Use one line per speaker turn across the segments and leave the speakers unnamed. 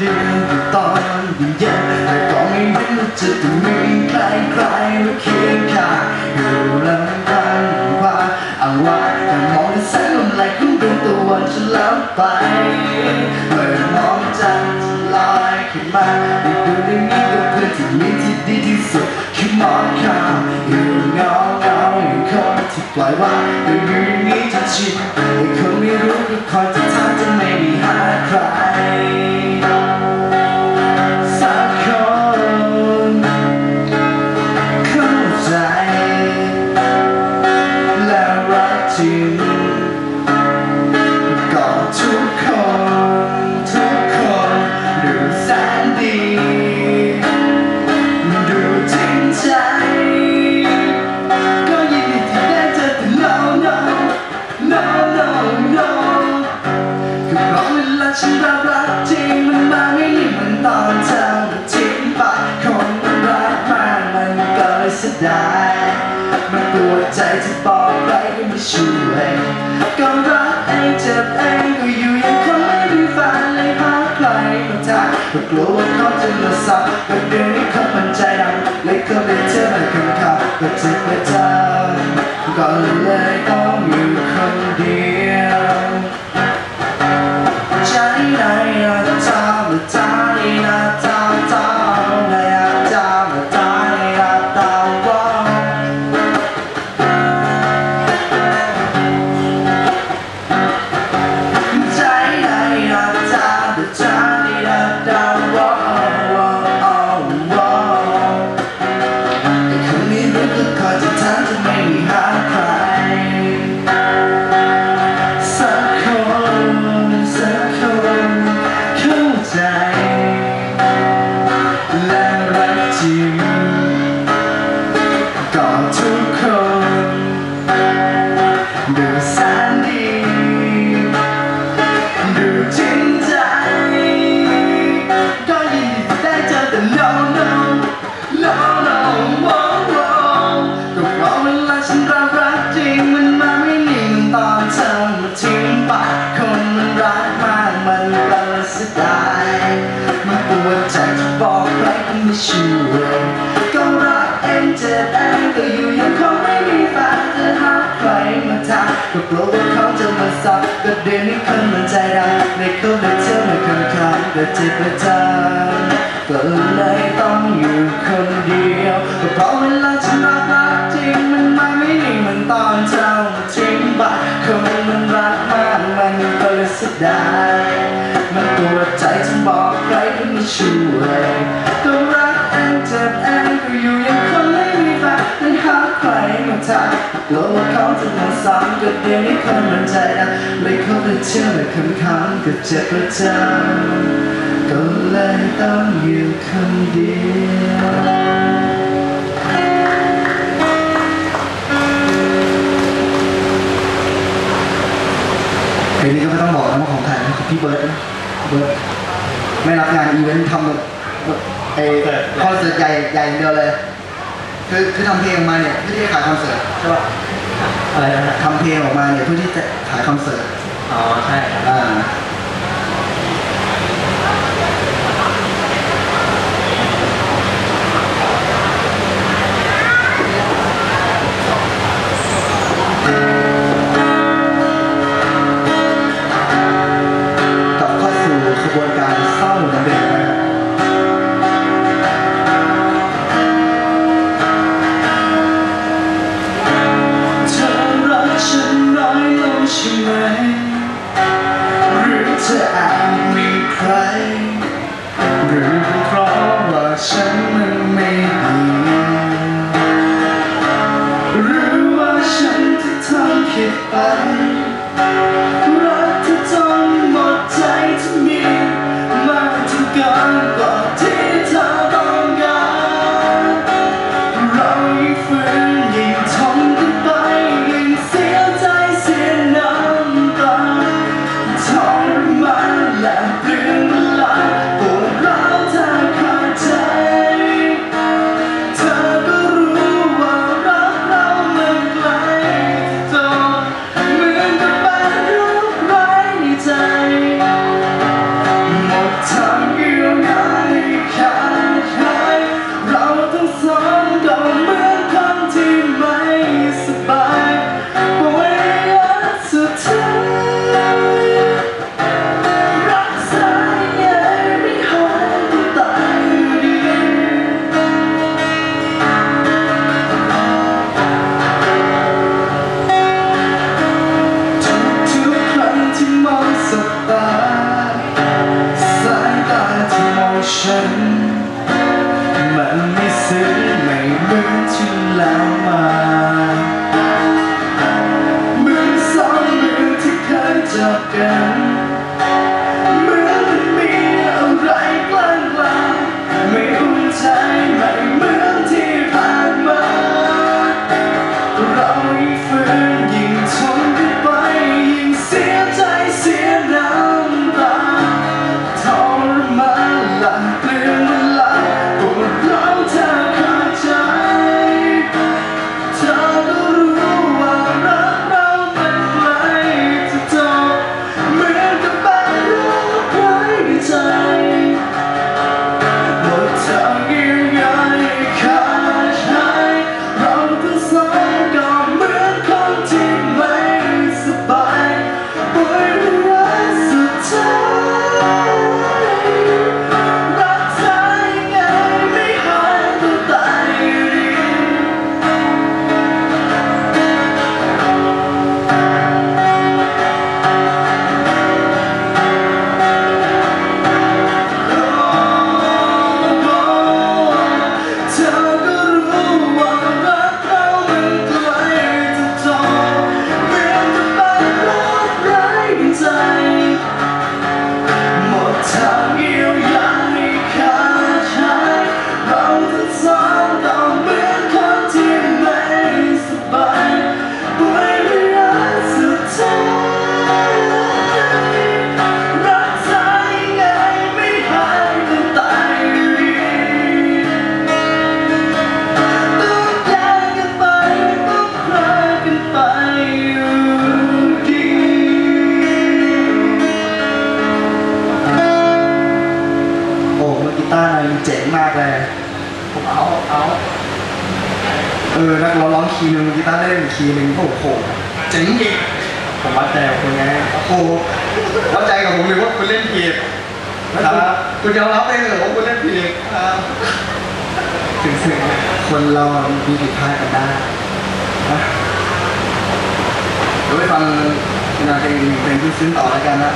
ดียวอยู่ตอนเย็นแต่ก็ไม่รู้จะต้องมีใครใครมาเคียงข้างอยู่ลำพังว่าอาว่าแต่มองในแสงลมไหลของดวงตะวันจะลับไปเมื่อมองจันทร์ลอยขึ้นมาได้ดูได้มีกับเพื่อนที่มีที่ดีที่สุดคือมองข้ามอยู่เงาเงาอยู่คนที่ปล่อยวางแต่อยู่อย่างนี้จะชินไอ้คนไม่รู้ก็คอยจะทำจะไม่ได้หาใคร ดูแกลัวว่าเขาจะมาสับก็เดี๋ยวนี้คนมันใจดำไม่เข้าในเที่ยวไม่คำคำก็จิตประจานก็เลยต้องอยู่คนเดียวเพราะเวลาฉัน ทักกลัวว่าเขาจะมาซ้ำก็เดี๋ยวนี้คนมันใจดำเลยเข้าไปเชื่อเลยคำค้างก็เจ็บประจำก็เลยต้องอยู่คนเดียวเพลงนี้ก็ไม่ต้องบอกนะว่าของใครนะของพี่เบิร์ดนะเบิร์ดไม่รับงานอีเวนต์ทำแบบไอ้คอนเสิร์ตใหญ่ใหญ่อย่างเดียวเลย คือคือทำเพลงออกมาเนี่ยเพื่อที่จะขายคอนเสิร์ตใช่ป่ะ
อะไรนะฮะ
ทำเพลงออกมาเนี่ยเพื่อที่จะขายคอนเสิร์ต
อ๋อใช่ครับ
อ่ากับเข้าสู่ขบวนการเศร้าเหมือนเดิมนะครับเธอรักฉันน้อยลง จะอาจมีใครหรือเพราะว่าฉัน คุณยอมรั
บได้
เหรอคุณเล่นผิดครับ
ถึงถึง
คนเรามีผิดพลาดกันได้เดี๋ยวไปฟังนานเพลงเพลงที่ซึ้งต่อแล้วกันนะ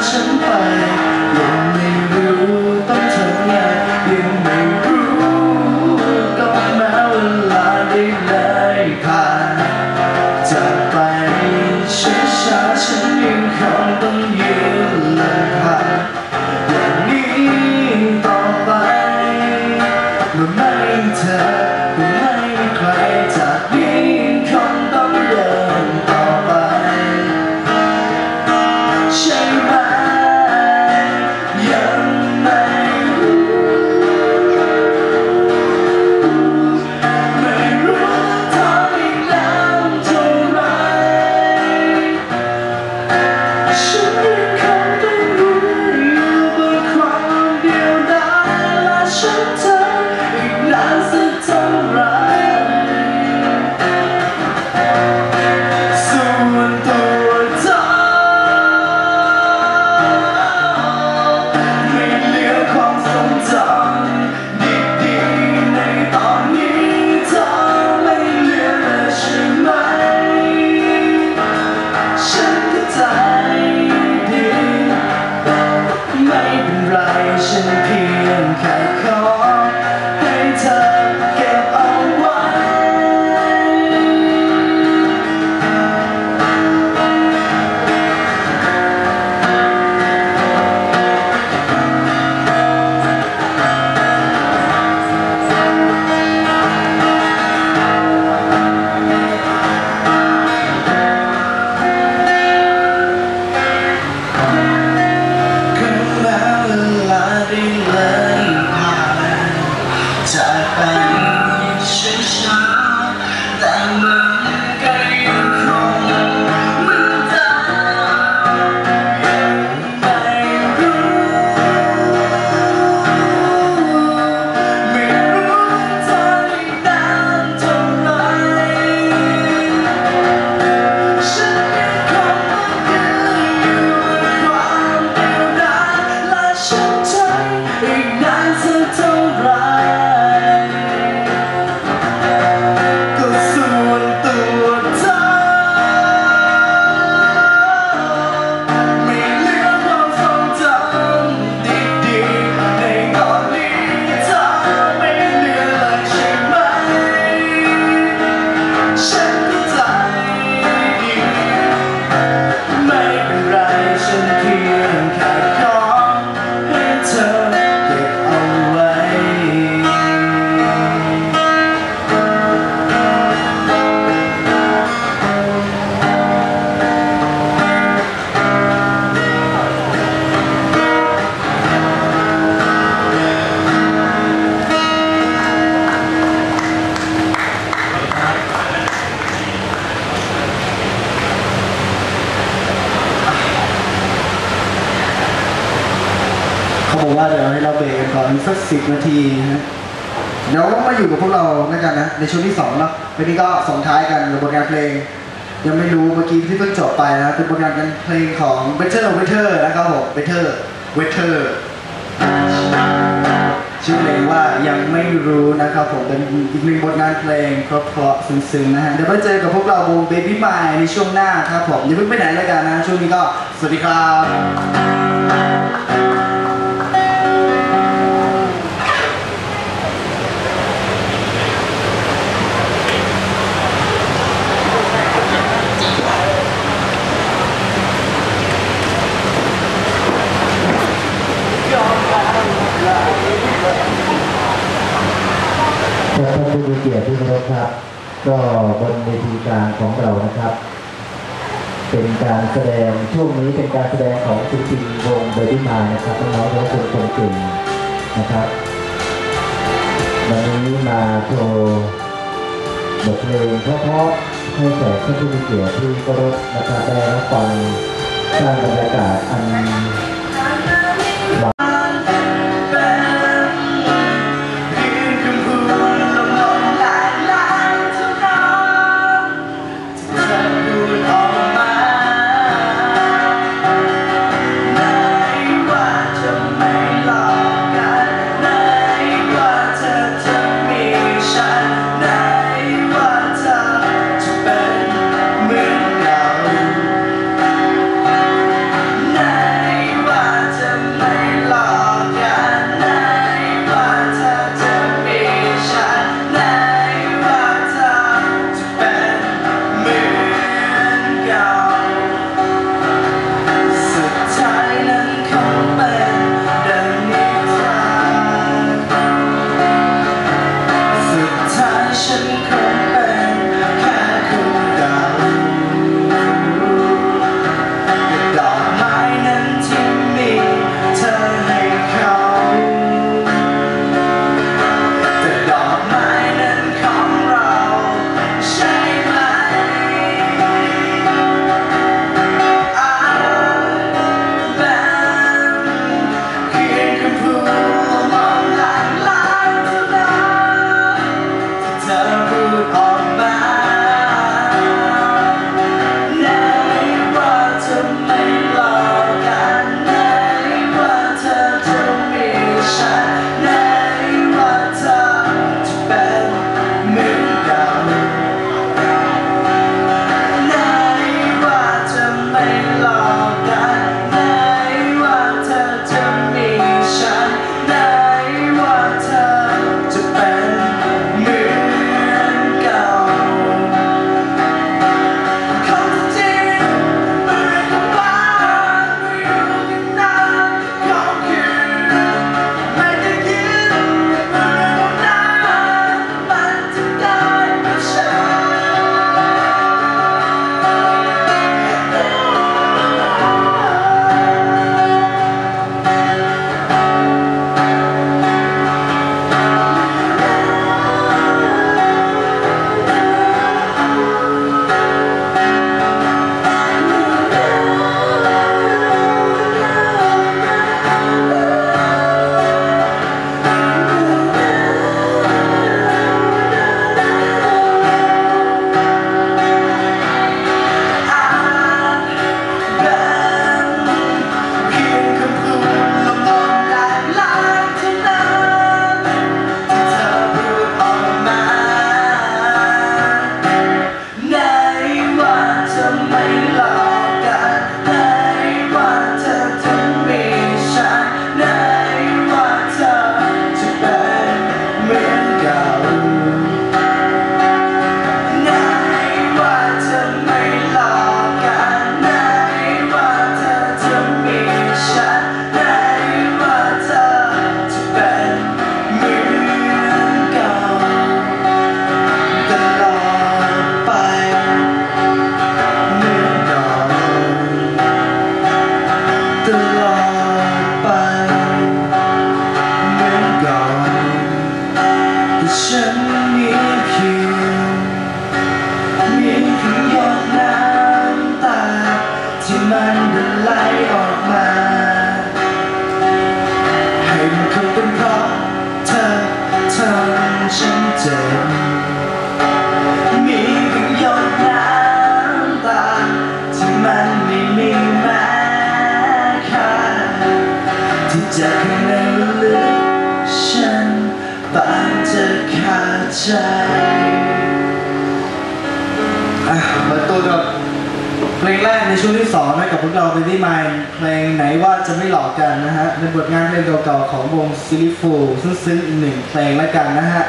成败 สิบนาทีนะเดี๋ยวมาอยู่กับพวกเราด้วยกันนะ ในช่วงที่สองเนาะวันนี้ก็ส่งท้ายกันกับบทงานเพลง ยังไม่รู้เมื่อกี้ที่เพิ่งจบไปนะเป็นบทงานเพลงของ Better No Better นะครับผม w e t t e r w e t t e r ชื่อเพลงว่ายังไม่รู้นะครับผมเป็นอีกหนึ่งบทงานเพลงเพราะๆซึ้งๆนะฮะเดี๋ยวไปเจอกับพวกเราวง Baby m i ในช่วงหน้าครับผมอย่าเพิ่งไปไหนแล้วกันนะช่วงนี้ก็สวัสดีครับ
มีเกียรติที่เคารพครับ ก็บนเวทีกลางของเรานะครับ เป็นการแสดงช่วงนี้เป็นการแสดงของศิลปินวงเบบี้มานะครับน้องๆทุกคนคงเก่งนะครับวันนี้มาโชว์บทเพลงเพราะๆให้แขกท่านผู้มีเกียรติที่เคารพนะครับได้รับฟังสร้างบรรยากาศอัน
ใจอะเปิดตัวกับเพลงแรกในช่วงที่2นะกับพวกเรา Baby Mind เพลงไหนว่าจะไม่หลอกกันนะฮะเป็นบทงานเพลงเก่าๆของวงซิลิฟูซึ่งซึ้งอีกหนึ่งเพลงแล้วกันนะฮะ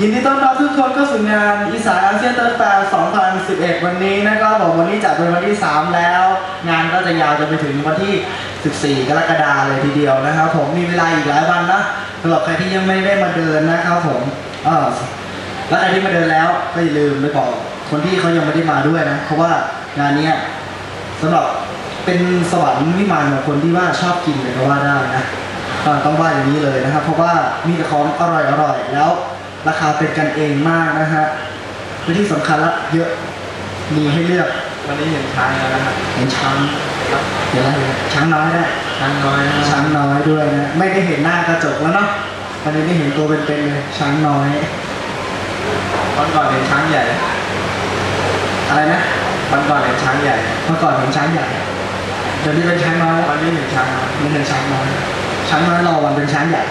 ยินดีต้อนรับทุกคนเข้าสู่งานอีสานอาเซียนเตอร์แฟร์2011 วันนี้นะครับผมวันนี้จัดเป็นวันที่ 3 แล้ว งานก็จะยาวจนไปถึงวันที่ 14 กรกฎาคมเลยทีเดียวนะครับผมมีเวลาอีกหลายวันนะสำหรับใครที่ยังไม่ได้มาเดินนะครับผมเออ แล้วใครที่มาเดินแล้วก็อย่าลืมไปบอกคนที่เขายังไม่ได้มาด้วยนะเพราะว่างานเนี้ยสำหรับเป็นสวรรค์วิมานของคนที่ว่าชอบกินเลยก็ว่าได้นะอ่าต้องว่าอย่างนี้เลยนะครับ เพราะว่ามีแต่ของอร่อยอร่อยๆแล้ว ราคาเป็นกันเองมากนะฮะและที่สำคัญละเยอะมีให้เลือก
วันนี้เห็นช้างแล้วนะครับ
เห็นช้างเดี๋ยวอะไรนะช้างน้อยได้
ช้างน้อยนะ
ช้างน้อยด้วยนะไม่ได้เห็นหน้ากระจกแล้วเนาะวันนี้ได้เห็นตัวเป็นๆเลยช้างน้อย
วันก่อนเห็นช้างใหญ่
อะไรนะ
วันก่อนเห็นช้างใหญ่
เมื่อก่อนเห็นช้างใหญ่เดี๋ยวนี้เป็นช้างน้อย
วันนี้เห็นช้างน้อย
นี่เป็นช้างน้อยช้างน้อยรอวันเป็นช้างใหญ่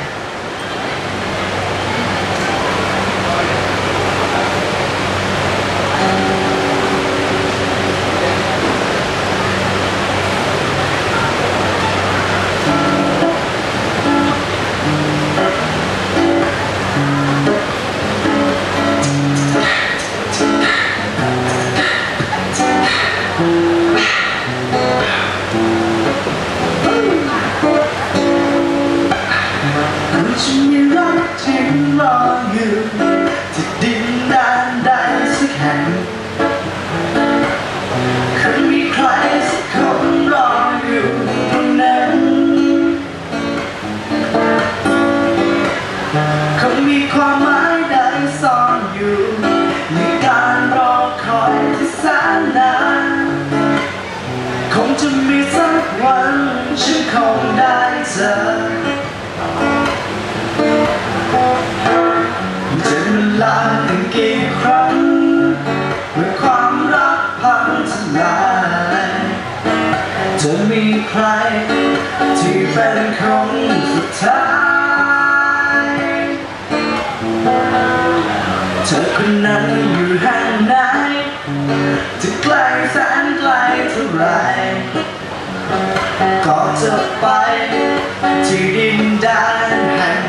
จะมีสักวันฉันคงได้เจอจะเวลาตั้งกี่ครั้งเมื่อความรักพังทลายจะมีใครที่เป็นคนสุดท้ายเธอคนนั้นอยู่แห่งไหนจะไกลแสนไก ไรก็จะไปที่ดินแดนแห่ง